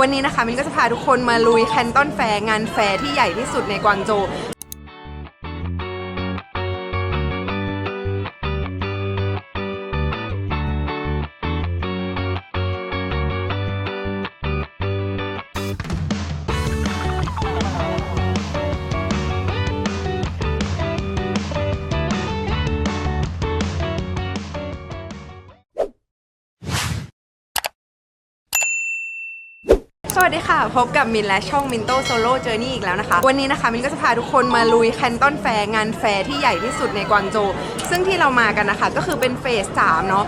วันนี้นะคะมินก็จะพาทุกคนมาลุยแคนตอนแฟร์งานแฟร์ที่ใหญ่ที่สุดในกวางโจ สวัสดีค่ะ พบกับมินและช่องมินโตโซโล่เจอร์นี่อีกแล้วนะคะ วันนี้นะคะมินก็จะพาทุกคนมาลุยแคนตอนแฟร์งานแฟร์ที่ใหญ่ที่สุดในกวางโจวซึ่งที่เรามากันนะคะ ก็คือเป็นเฟส3เนาะ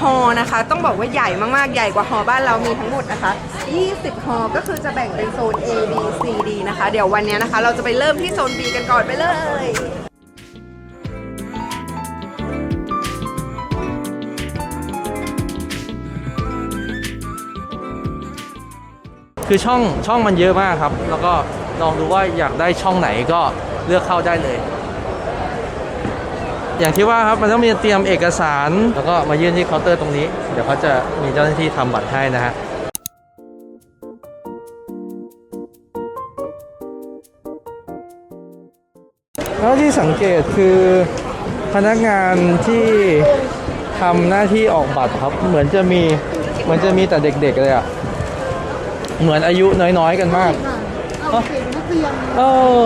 ฮอนะคะ ต้องบอกว่าใหญ่มากๆ ใหญ่กว่าฮอบ้านเรามีทั้งหมดนะคะ 20ฮอก็คือจะแบ่งเป็นโซน A B C D นะคะ เดี๋ยววันนี้นะคะ เราจะไปเริ่มที่โซน B กันก่อนไปเลย คือช่องช่องมันเยอะมากครับ แล้วก็ลองดูว่าอยากได้ช่องไหนก็เลือกเข้าได้เลย อย่างที่ว่าครับมันต้องมีเตรียมเอกสาร แล้วก็มายื่นที่เคาน์เตอร์ตรงนี้ เดี๋ยวเขาจะมีเจ้าหน้าที่ทำบัตรให้นะฮะแล้วที่สังเกตคือพนักงานที่ทำหน้าที่ออกบัตรครับ เหมือนจะมีเหมือนจะมีแต่เด็กๆเลยอะ เหมือนอายุน้อยๆกันมากเอาเด็กนักเรียน เออ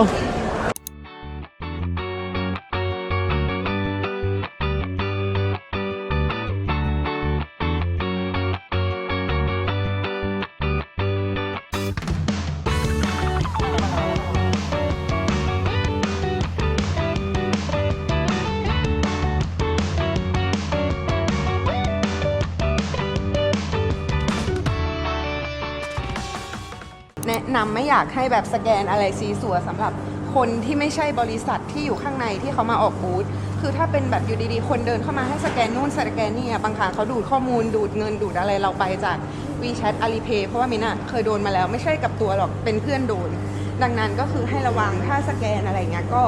นะนำไม่อยากให้แบบสแกนอะไรซีสัวสำหรับคนที่ไม่ใช่บริษัทที่อยู่ข้างในที่เขามาออกบูธคือถ้าเป็นแบบอยู่ดีๆ คนเดินเข้ามาให้สแกนนู่นสแกนนี่บางครั้งเขาดูดข้อมูลดูดเงินดูดอะไรเราไปจาก WeChat Alipay เพราะว่ามินอะเคยโดนมาแล้วไม่ใช่กับตัวหรอกเป็นเพื่อนโดน ดังนั้นก็คือให้ระวังถ้าสแกนอะไรเงี้ยก็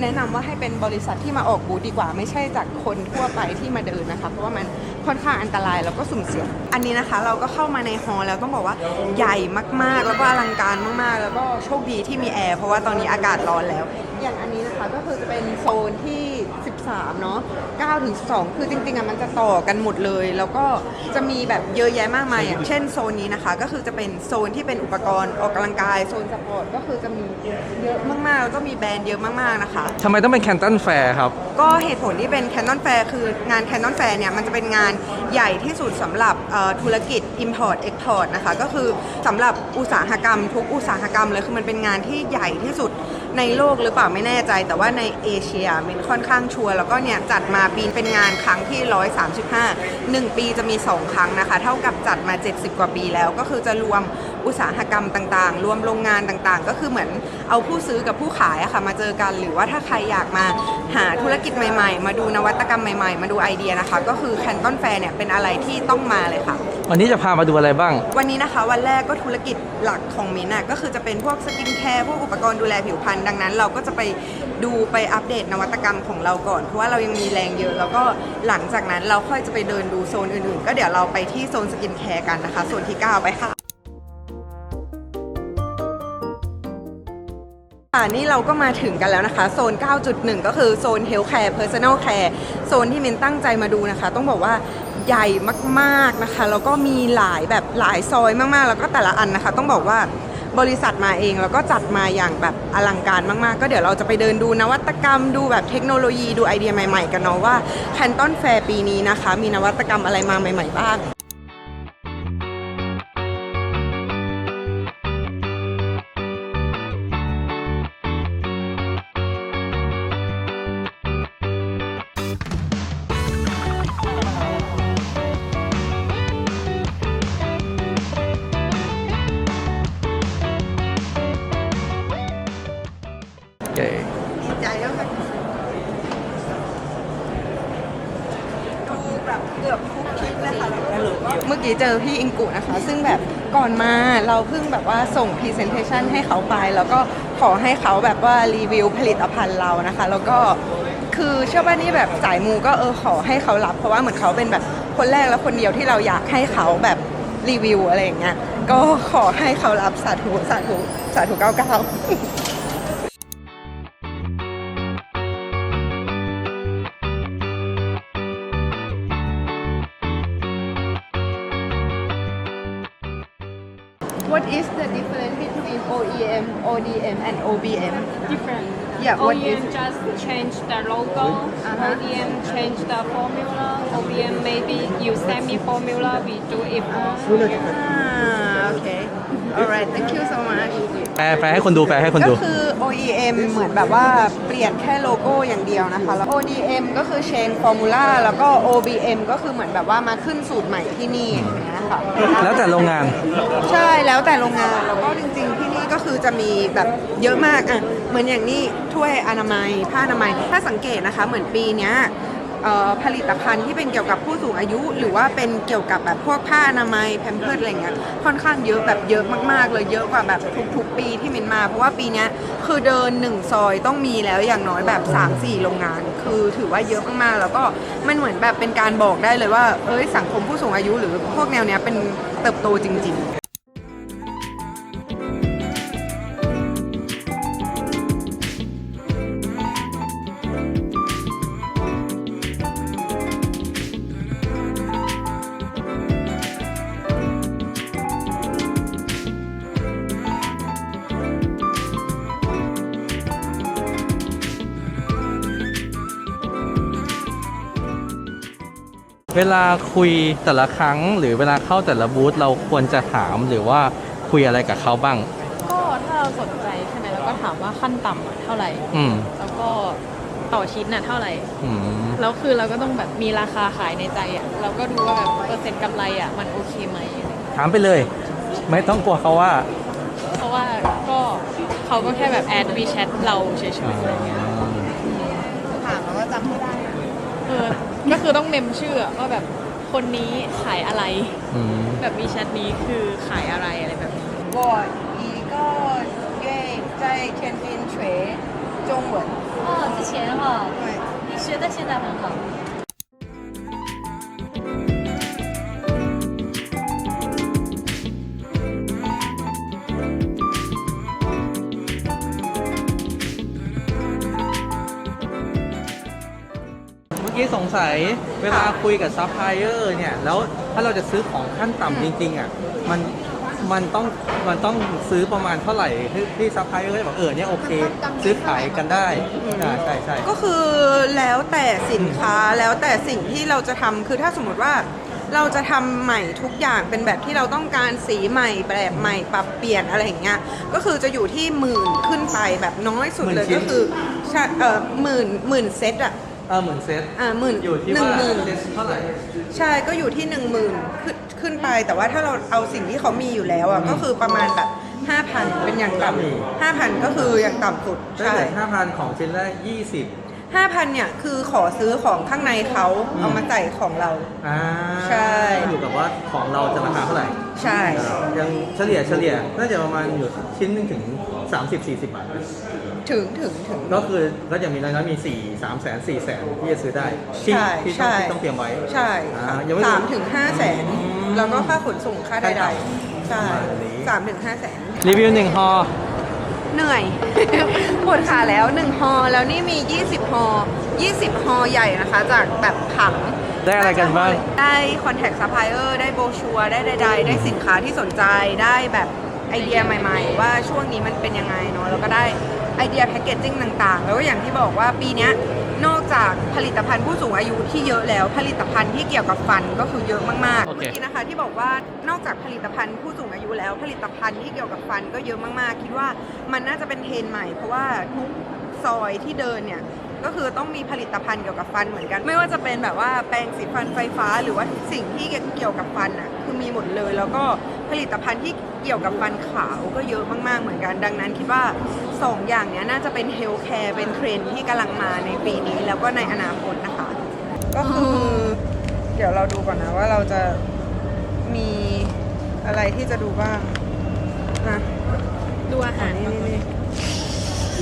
แนะนำว่าให้เป็นบริษัทที่มาออกบูธดีกว่า ไม่ใช่จากคนทั่วไปที่มาเดินนะคะ เพราะว่ามันค่อนข้างอันตรายแล้วก็สุ่มเสี่ยง อันนี้นะคะ เราก็เข้ามาในฮอลแล้วต้องบอกว่าใหญ่มากๆ แล้วก็อลังการมากๆ แล้วก็โชคดีที่มีแอร์เพราะว่าตอนนี้อากาศร้อนแล้ว อย่างอันนี้นะคะก็คือจะเป็นโซนที่ 13 เนาะ9ถึง12คือจริงๆอะมันจะต่อกันหมดเลย แล้วก็จะมีแบบเยอะแยะมากมายอย่างเช่นโซนนี้นะคะ ก็คือจะเป็นโซนที่เป็นอุปกรณ์ออกกำลังกายโซนสปอร์ตก็คือจะมีเยอะมากๆแล้วก็มีแบรนด์เยอะมากๆนะคะ ทำไมต้องเป็นแคนตันแฟร์ครับ ก็เหตุผลที่เป็น Canon Fair คืองาน Canon Fair เนี่ย มันจะเป็นงานใหญ่ที่สุดสำหรับเอ่อธุรกิจ Import Export นะคะ ก็คือสำหรับอุตสาหกรรม ทุกอุตสาหกรรมเลย คือมันเป็นงานที่ใหญ่ที่สุดในโลกหรือเปล่าไม่แน่ใจ แต่ว่าในเอเชียมันค่อนข้างชัวร์แล้วก็เนี่ยจัดมาปีเป็นงานครั้งที่ 135 1 ปีจะมี 2 ครั้งนะคะ เท่ากับจัดมา 70 กว่าปีแล้ว ก็คือจะรวมอุตสาหกรรมต่างๆ รวมโรงงานต่างๆ ก็คือเหมือนเอาผู้ซื้อกับผู้ขายอะค่ะมาเจอกัน หรือว่าถ้าใครอยากมาหาธุรกิจใหม่ๆ มาดูนวัตกรรมใหม่ๆ มาดูไอเดียนะคะ ก็คือแคนตอนแฟร์เนี่ยเป็นอะไรที่ต้องมาเลยค่ะ วันนี้จะพามาดูอะไรบ้าง วันนี้นะคะวันแรกก็ธุรกิจหลักของมินท์อะก็คือจะเป็นพวกสกินแคร์พวกอุปกรณ์ดูแลผิวพรรณดังนั้น เราก็จะไปดูไปอัปเดตนวัตกรรมของเราก่อน เพราะว่าเรายังมีแรงเยอะ แล้วก็หลังจากนั้นเราค่อยจะไปเดินดูโซนอื่นๆ ก็เดี๋ยวเราไปที่โซนสกินแคร์กันนะคะโซนที่ 9 ไปค่ะค่ะนี่เราก็มาถึงกันแล้วนะคะ โซน 9.1 ก็คือโซน Health Care Personal Care โซนที่มินตั้งใจมาดูนะคะ ต้องบอกว่า ใหญ่มากๆนะคะแล้วก็มีหลายแบบหลายซอยมากๆ แล้วก็แต่ละอันนะคะ ต้องบอกว่าบริษัทมาเองแล้วก็จัดมาอย่างแบบอลังการมากๆ ก็เดี๋ยวเราจะไปเดินดูนวัตกรรม ดูแบบเทคโนโลยีดูไอเดียใหม่ๆ กันเนาะว่าแคนตอนแฟร์ปีนี้นะคะ มีนวัตกรรมอะไรมาใหม่ ๆ บ้าง เย้ดีใจแล้วแบบดูแบบเกือบทุกคลิปเลยค่ะแล้วก็รู้ว่าเมื่อกี้เจอพี่อิงกุนะคะ ซึ่งแบบก่อนมาเราเพิ่งแบบว่าส่งพรีเซนเทชันให้เขาไป แล้วก็ขอให้เขาแบบว่ารีวิวผลิตภัณฑ์เรานะคะ แล้วก็คือเชื่อว่านี่แบบสายมูก็เออขอให้เขารับ เพราะว่าเหมือนเขาเป็นแบบคนแรกและคนเดียวที่เราอยากให้เขาแบบรีวิวอะไรอย่างเงี้ยก็ขอให้เขารับสาธุสาธุสาธุเก้าเก้า ODM, and OBM? different. Yeah, what OEM is- just change the logo. Uh-huh. ODM change the formula. OBM maybe you send me formula, we do it for you. Ah, okay. Alright, thank you so much. แปลแปลให้คนดูแปลให้คนก็ดูคือ OEM เหมือนแบบว่าเปลี่ยนแค่โลโก้อย่างเดียวนะคะแล้ว ODM ก็คือ Change Formula แล้วก็ OBM ก็คือเหมือนแบบว่ามาขึ้นสูตรใหม่ที่นี่อย่างเงี้ยค่ะแล้วแต่โรงงาน ใช่แล้วแต่โรงงานแล้วก็จริงๆที่นี่ ก็คือจะมีแบบเยอะมากอะเหมือนอย่างนี้ถ้วยอนามัยผ้าอนามัย ถ้าสังเกตนะคะเหมือนปีเนี้ยผลิตภัณฑ์ที่เป็นเกี่ยวกับผู้สูงอายุ หรือว่าเป็นเกี่ยวกับแบบพวกผ้าอนามัยแพมเพิร์ดอะไรเงี้ยค่อนข้างเยอะแบบเยอะมากๆเลยเยอะกว่าแบบทุกๆปีที่มินมา เพราะว่าปีเนี้ยคือเดินหนึ่งซอยต้องมีแล้วอย่างน้อยแบบ 3-4 โรงงาน คือถือว่าเยอะมากๆ แล้วก็มันเหมือนแบบเป็นการบอกได้เลยว่าเอ้ยสังคมผู้สูงอายุหรือพวกแนวเนี้ยเป็นเติบโตจริง ๆ เวลาคุยแต่ละครั้ง หรือเวลาเข้าแต่ละบูธเราควรจะถามหรือว่าคุยอะไรกับเขาบ้าง ก็ถ้าเราสนใจใช่ไหมเราก็ถามว่าขั้นต่ำอะเท่าไหร่ อืมแล้วก็ต่อชิ้นน่ะเท่าไหร่ อืมแล้วคือเราก็ต้องแบบมีราคาขายในใจอะ เราก็ดูว่าแบบเปอร์เซ็นต์กำไรอะมันโอเคไหมอะไรเงี้ยถามไปเลย ไม่ต้องกลัวเขาว่าเพราะว่าก็เขาก็แค่แบบแอดวีแชทเราเฉยๆอะไรเงี้ย ถามแล้วก็จำไม่ได้เออ ก็คือต้องเมมชื่ออะว่าแบบคนนี้ขายอะไร อืม แบบวีแชทนี้คือขายอะไรอะไรแบบนี้ 我一个月在天津学中文。哦，之前哈、对，你学的现在很好。 กี้สงสัยเวลาคุยกับซัพพลายเออร์เนี่ยแล้วถ้าเราจะซื้อของขั้นต่ำจริง ๆอะมันมันต้องมันต้องซื้อประมาณเท่าไหร่ที่ที่ซัพพลายเออร์บอกเออเนี่ยโอเค ซื้อขายกันได้อ่าใช่ใช่ก็คือแล้วแต่สินค้าแล้วแต่สิ่งที่เราจะทำคือถ้าสมมติว่าเราจะทำใหม่ทุกอย่างเป็นแบบที่เราต้องการสีใหม่แบบใหม่ปรับเปลี่ยนอะไรอย่างเงี้ยก็คือจะอยู่ที่หมื่นขึ้นไปแบบน้อยสุดเลยก็คือใช่เออหมื่นหมื่นเซตอะเออเหมือนเซตอ่าหมื่นอยู่ที่หนึ่งว่าหมื่นเซตเท่าไหร่ใช่ก็อยู่ที่หนึ่งหมื่นขึ้นขึ้นไป แต่ว่าถ้าเราเอาสิ่งที่เขามีอยู่แล้วอะก็คือประมาณแบบ5,000เป็นอย่างต่ำ5,000ก็คืออย่างต่ำสุดถ้าใช่เกิดห้าพันของชิ้นแรกยี่สิบ5,000เนี่ยคือขอซื้อของข้างในเขาเอามาใส่ของเรา อ่าใช่ อยู่กับว่าของเราจะราคาเท่าไหร่ใช่ ยังเฉลี่ยเฉลี่ยน่าจะประมาณอยู่ชิ้นหนึงถึง 30-40บาท ถึงถึงถึง ก็คือก็อย่างมีน้อยๆมี4 3แสน4แสนที่จะซื้อได้ที่ใช่ที่ต้องใช่ที่ต้องเตรียมไว้ ใช่อ่ายังไม่สามถึงห้าแสนอืมแล้วก็ค่าขนส่งค่าค่าใดต่ำๆใช่ประมาณนี้ สามถึงห้าแสน รีวิวหนึ่งฮอ เหนื่อย ปวดขาแล้ว 1 ฮอ แล้วนี่มี 20 ฮอ 20 ฮอใหญ่นะคะ จากแบบผังได้อะไรกันบ้าง ได้คอนแทคซัพพลายเออร์ ได้โบชัว ได้ใดๆ ได้สินค้าที่สนใจ ได้แบบ ไอเดียใหม่ ๆ ว่าช่วงนี้มันเป็นยังไงเนาะแล้วก็ได้ไอเดียแพคเกจจิ้งต่างๆ แล้วก็อย่างที่บอกว่าปีเนี้ยนอกจากผลิตภัณฑ์ผู้สูงอายุที่เยอะแล้ว ผลิตภัณฑ์ที่เกี่ยวกับฟันก็คือเยอะมากๆโอเคเมื่อกี้นะคะที่บอกว่านอกจากผลิตภัณฑ์ผู้สูงอายุแล้ว ผลิตภัณฑ์ที่เกี่ยวกับฟันก็เยอะมากๆ คิดว่ามันน่าจะเป็นเทรนด์ใหม่ เพราะว่าทุกซอยที่เดินเนี่ยก็คือต้องมีผลิตภัณฑ์เกี่ยวกับฟันเหมือนกัน ไม่ว่าจะเป็นแบบว่าแปรงสีฟันไฟฟ้า หรือว่าทุกสิ่งที่เกี่ยวกับฟันอะคือมีหมดเลย แล้วก็ผลิตภัณฑ์ที่ เกี่ยวกับฟันขาวก็เยอะมาก ๆ เหมือนกัน ดังนั้นคิดว่าสองอย่างเนี้ยน่าจะเป็นเฮลท์แคร์เป็นเทรนด์ที่กำลังมาในปีนี้แล้วก็ในอนาคตนะคะ ก็คือ เดี๋ยวเราดูก่อนนะว่าเราจะมีอะไรที่จะดูบ้างอะดูอาหารนี่นี่นี่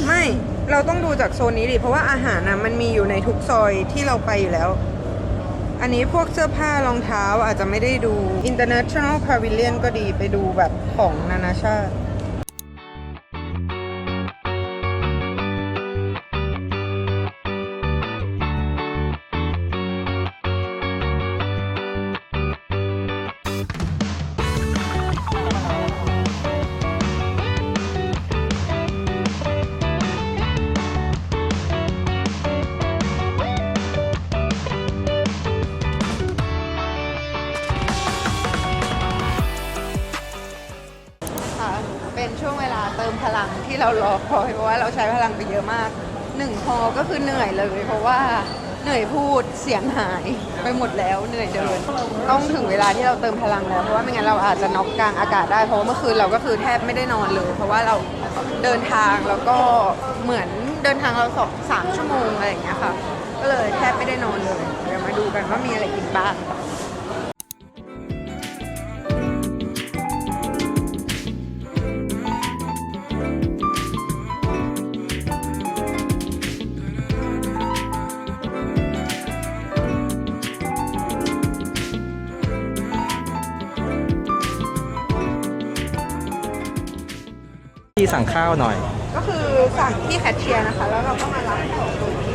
ไม่เราต้องดูจากโซนนี้ดิเพราะว่าอาหารนะมันมีอยู่ในทุกซอยที่เราไปอยู่แล้ว อันนี้พวกเสื้อผ้ารองเท้าอาจจะไม่ได้ดู International Pavilion ก็ดีไปดูแบบของนานาชาติ เรารอคอยเพราะว่าเราใช้พลังไปเยอะมากหนึ่งพอก็คือเหนื่อยเลย เพราะว่าเหนื่อยพูดเสียงหายไปหมดแล้วเหนื่อยเดินต้องถึงเวลาที่เราเติมพลังแล้วเพราะว่าไม่งั้นเราอาจจะน็อกกลางอากาศได้เพราะว่าเมื่อคืนเราก็คือแทบไม่ได้นอนเลย เพราะว่าเราเดินทางแล้วก็เหมือนเดินทางเราสองสามชั่วโมงอะไรอย่างเงี้ยค่ะ ก็เลยแทบไม่ได้นอนเลยเดี๋ยวมาดูกันว่ามีอะไรกินบ้าง สั่งข้าวหน่อย ก็คือสั่งที่แคชเชียร์นะคะ แล้วเราก็มารับของตรงนี้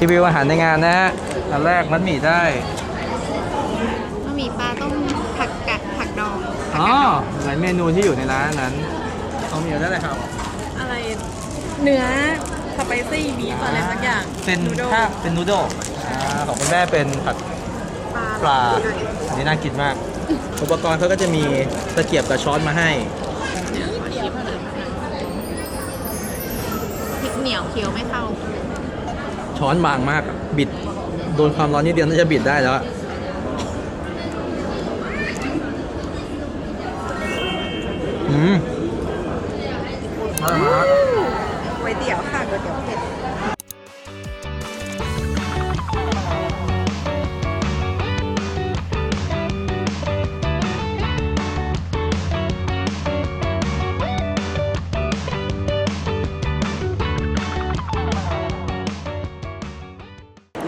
รีวิวอาหารในงานนะฮะ อันแรกมัดหมี่ได้ บะหมี่ปลาต้มผักกะผักดอง อ๋อเหมือนเมนูที่อยู่ในร้านนั้นเอาเมียวได้เลยครับ อะไรเนื้อสไปซี่บีฟอะไรสักอย่างเป็นนูโดถ้าเป็นนูโดลอ่าของคุณแม่เป็นผัดปลาอันนี้น่ากินมาก อุปกรณ์เขาก็จะมีตะเกียบกับช้อนมาให้พริกเหนียวเคี้ยวไม่เข้า ช้อนบางมากอะบิด โดนความร้อนนิดเดียวน่าจะบิดได้แล้ว อะอืมก๋วยเตี๋ยวค่ะก๋วยเตี๋ยวเผ็ด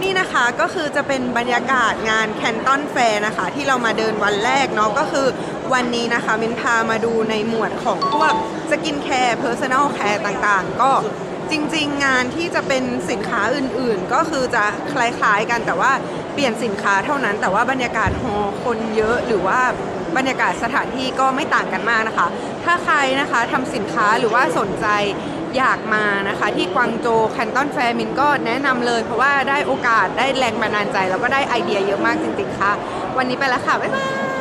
นี่นะคะก็คือจะเป็นบรรยากาศงานแคนตันแฟร์นะคะ ที่เรามาเดินวันแรกเนาะก็คือ วันนี้นะคะมินพามาดูในหมวดของพวกสกินแคร์เพอร์ซัน l ลแคร์ต่างๆ ก็จริงๆ งานที่จะเป็นสินค้าอื่นๆ ก็คือจะคล้ายๆกันแต่ว่าเปลี่ยนสินค้าเท่านั้น แต่ว่าบรรยากาศฮอคนเยอะหรือว่าบรรยากาศสถานที่ก็ไม่ต่างกันมากนะคะ ถ้าใครนะคะทำสินค้าหรือว่าสนใจอยากมานะคะที่กวางโจวแคนตันแฟร์มินก็แนะนำเลย เพราะว่าได้โอกาสได้แรงบันดาลใจ แล้วก็ได้ไอเดียเยอะมากจริงๆค่ะ วันนี้ไปแล้วค่ะ บ๊ายบาย